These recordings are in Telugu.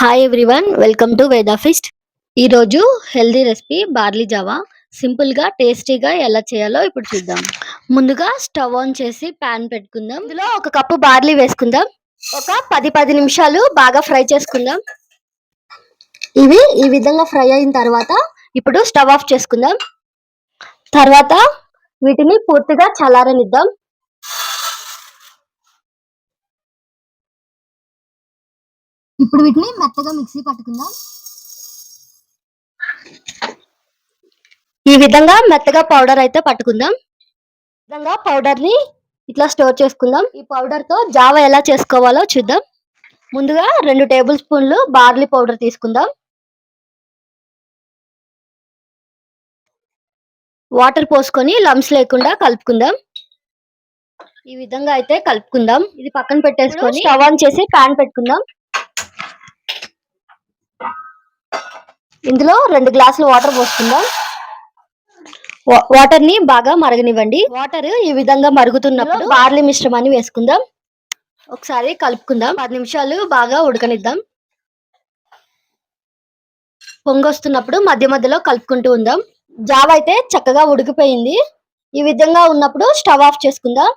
Hi everyone welcome to Veda feast ఈరోజు హెల్దీ రెసిపీ బార్లీ జావా సింపుల్గా టేస్టీగా ఎలా చేయాలో ఇప్పుడు చూద్దాం. ముందుగా స్టవ్ ఆన్ చేసి ప్యాన్ పెట్టుకుందాం. ఇందులో ఒక కప్పు బార్లీ వేసుకుందాం. ఒక పది పది నిమిషాలు బాగా ఫ్రై చేసుకుందాం. ఇవి ఈ విధంగా ఫ్రై అయిన తర్వాత ఇప్పుడు స్టవ్ ఆఫ్ చేసుకుందాం. తర్వాత వీటిని పూర్తిగా చల్లారనిద్దాం. ఇప్పుడు వీటిని మెత్తగా మిక్సీ పట్టుకుందాం. ఈ విధంగా మెత్తగా పౌడర్ అయితే పట్టుకుందాం. విధంగా పౌడర్ని ఇట్లా స్టోర్ చేసుకుందాం. ఈ పౌడర్తో జావా ఎలా చేసుకోవాలో చూద్దాం. ముందుగా రెండు టేబుల్ స్పూన్లు బార్లీ పౌడర్ తీసుకుందాం. వాటర్ పోసుకొని లమ్స్ లేకుండా కలుపుకుందాం. ఈ విధంగా అయితే కలుపుకుందాం. ఇది పక్కన పెట్టేసుకొని స్టవ్ ఆన్ చేసి ప్యాన్ పెట్టుకుందాం. ఇందులో రెండు గ్లాసులు వాటర్ పోసుకుందాం. వాటర్ని బాగా మరగనివ్వండి. వాటర్ ఈ విధంగా మరుగుతున్నప్పుడు బార్లీ మిశ్రమాన్ని వేసుకుందాం. ఒకసారి కలుపుకుందాం. పది నిమిషాలు బాగా ఉడకనిద్దాం. పొంగొస్తున్నప్పుడు మధ్య మధ్యలో కలుపుకుంటూ ఉందాం. జావ అయితే చక్కగా ఉడికిపోయింది. ఈ విధంగా ఉన్నప్పుడు స్టవ్ ఆఫ్ చేసుకుందాం.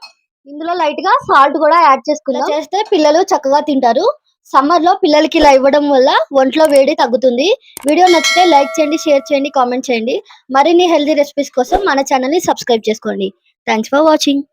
ఇందులో లైట్గా సాల్ట్ కూడా యాడ్ చేసుకుందాం. చేస్తే పిల్లలు చక్కగా తింటారు. సమ్మర్లో పిల్లలకి ఇలా ఇవ్వడం వల్ల ఒంట్లో వేడి తగ్గుతుంది. వీడియో నచ్చితే లైక్ చేయండి షేర్ చేయండి కామెంట్ చేయండి. మరిన్ని హెల్తీ రెసిపీస్ కోసం మన ఛానల్ని సబ్స్క్రైబ్ చేసుకోండి. Thanks for watching.